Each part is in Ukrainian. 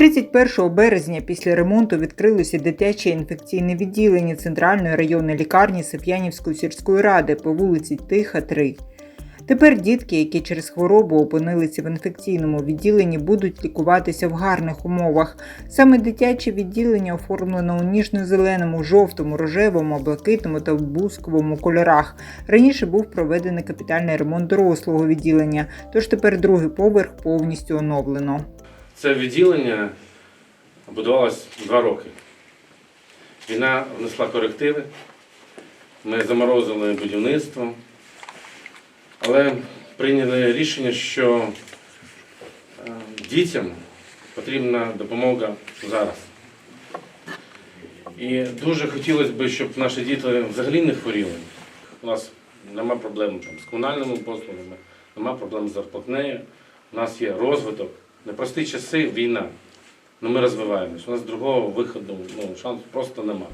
31 березня після ремонту відкрилося дитяче інфекційне відділення Центральної районної лікарні Сап'янівської сільської ради по вулиці Тиха, 3. Тепер дітки, які через хворобу опинилися в інфекційному відділенні, будуть лікуватися в гарних умовах. Саме дитяче відділення оформлено у ніжно-зеленому, жовтому, рожевому, блакитному та бусковому кольорах. Раніше був проведений капітальний ремонт дорослого відділення, тож тепер другий поверх повністю оновлено. Це відділення будувалось два роки. Війна внесла корективи, ми заморозили будівництво, але прийняли рішення, що е, дітям потрібна допомога зараз. І дуже хотілося б, щоб наші діти взагалі не хворіли. У нас нема проблем там, з комунальними послугами, нема проблем з зарплатнею. У нас є розвиток. Непрості часи, війна. Ну ми розвиваємось. У нас другого виходу, ну, шансу просто нема.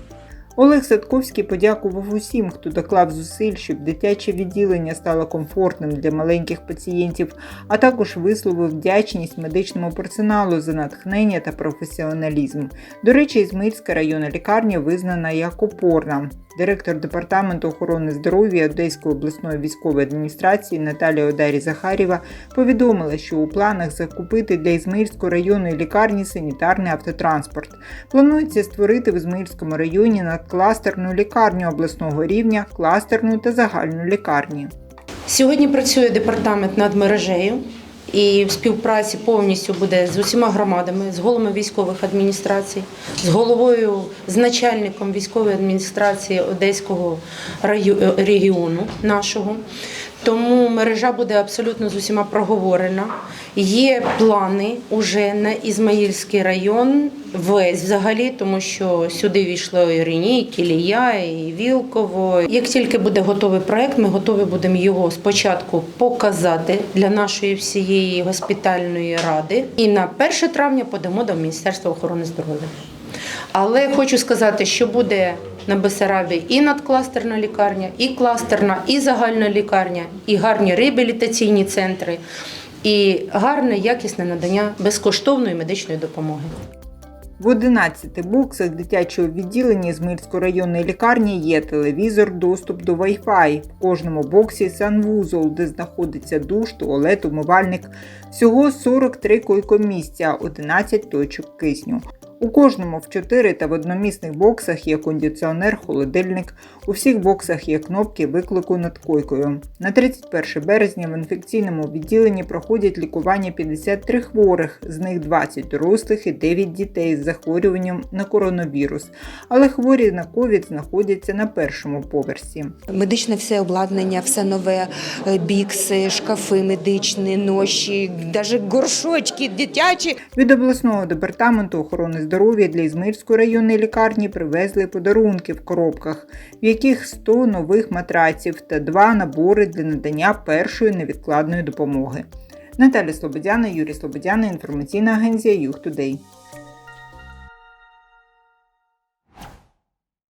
Олег Садковський подякував усім, хто доклав зусиль, щоб дитяче відділення стало комфортним для маленьких пацієнтів, а також висловив вдячність медичному персоналу за натхнення та професіоналізм. До речі, Ізмаїльська районна лікарня визнана як опорна. Директор департаменту охорони здоров'я Одеської обласної військової адміністрації Наталія Одарі Захарєва повідомила, що у планах закупити для Ізмаїльської районної лікарні санітарний автотранспорт. Планується створити в Ізмаїльському районі надкластерну лікарню обласного рівня, кластерну та загальну лікарні. Сьогодні працює департамент над мережею і в співпраці повністю буде з усіма громадами, з головами військових адміністрацій, з головою, з начальником військової адміністрації Одеського регіону нашого. Тому мережа буде абсолютно з усіма проговорена. Є плани уже на Ізмаїльський район, весь взагалі, тому що сюди війшло і Рені, і Кілія, і Вілково. Як тільки буде готовий проект, ми готові будемо його спочатку показати для нашої всієї госпітальної ради. І на 1 травня подамо до Міністерства охорони здоров'я. Але хочу сказати, що буде на Бесарабі і надкластерна лікарня, і кластерна, і загальна лікарня, і гарні реабілітаційні центри, і гарне якісне надання безкоштовної медичної допомоги. В 11 боксах дитячого відділення з Мирської районної лікарні є телевізор, доступ до Wi-Fi. В кожному боксі санвузол, де знаходиться душ, туалет, умивальник. Всього 43 койкомісця, 11 точок кисню. У кожному в 4 та в одномісних боксах є кондиціонер, холодильник. У всіх боксах є кнопки виклику над койкою. На 31 березня в інфекційному відділенні проходять лікування 53 хворих, з них 20 дорослих і 9 дітей з захворюванням на коронавірус. Але хворі на ковід знаходяться на першому поверсі. Медичне все обладнання, все нове, е, бікси, шкафи медичні, ноші, навіть горшочки дитячі. Від обласного департаменту охорони здоров'я для Ізмирської районної лікарні привезли подарунки в коробках, в яких 100 нових матраців та два набори для надання першої невідкладної допомоги. Наталя Слободяна, Юрій Слободяна, інформаційна агенція Юг.